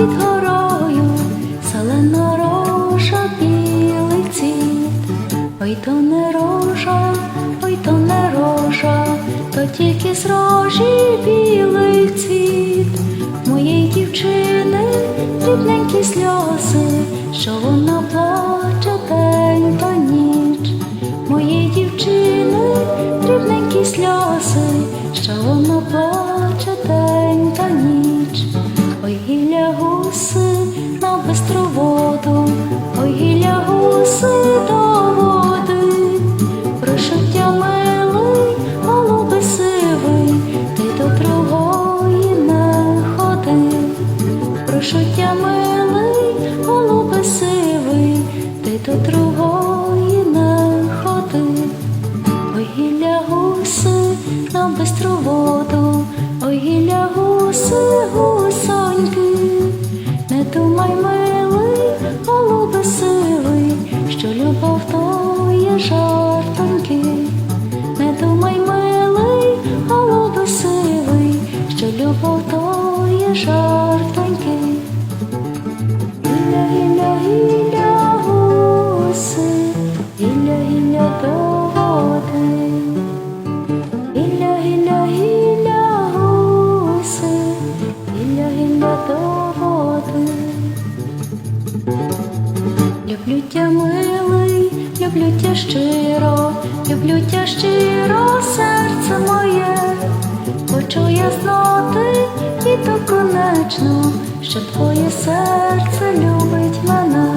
під горою, зелена рожа, білий цвіт. Ой, то не рожа, ой, то не рожа, то тільки з рожі білий цвіт. Моєї дівчини дрібненькі сльози, що вона плаче день та ніч. Моєї дівчини дрібненькі сльози, що вона плаче день та ніч. Ой, на воду, ой, гілля гуси до води, прошуття милий, голуби сивий, ти до другої не ходи, прошуття милий, голуби сивий, ти до другої не ходи. Ой, гілля гуси на бистру любов то є жартоньки. Гілля, гілля, гілля, гуси, гілля, гілля до води. Гілля, гілля, гілля, гуси, гілля, гілля до води. Люблю тя милий, люблю тя щиро, люблю тя щиро, серце моє, то конечно, що твоє серце любить мене.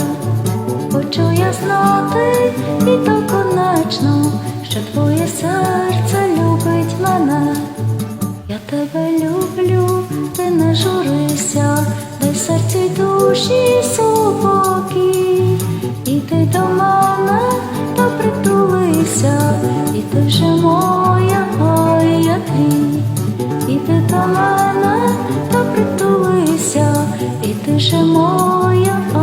Хочу я знати і то конечно, що твоє серце любить мене. Я тебе люблю, ти не журися, дай серці душі супокій. І ти до мене та притулися, і ти вже моя, 是什么样？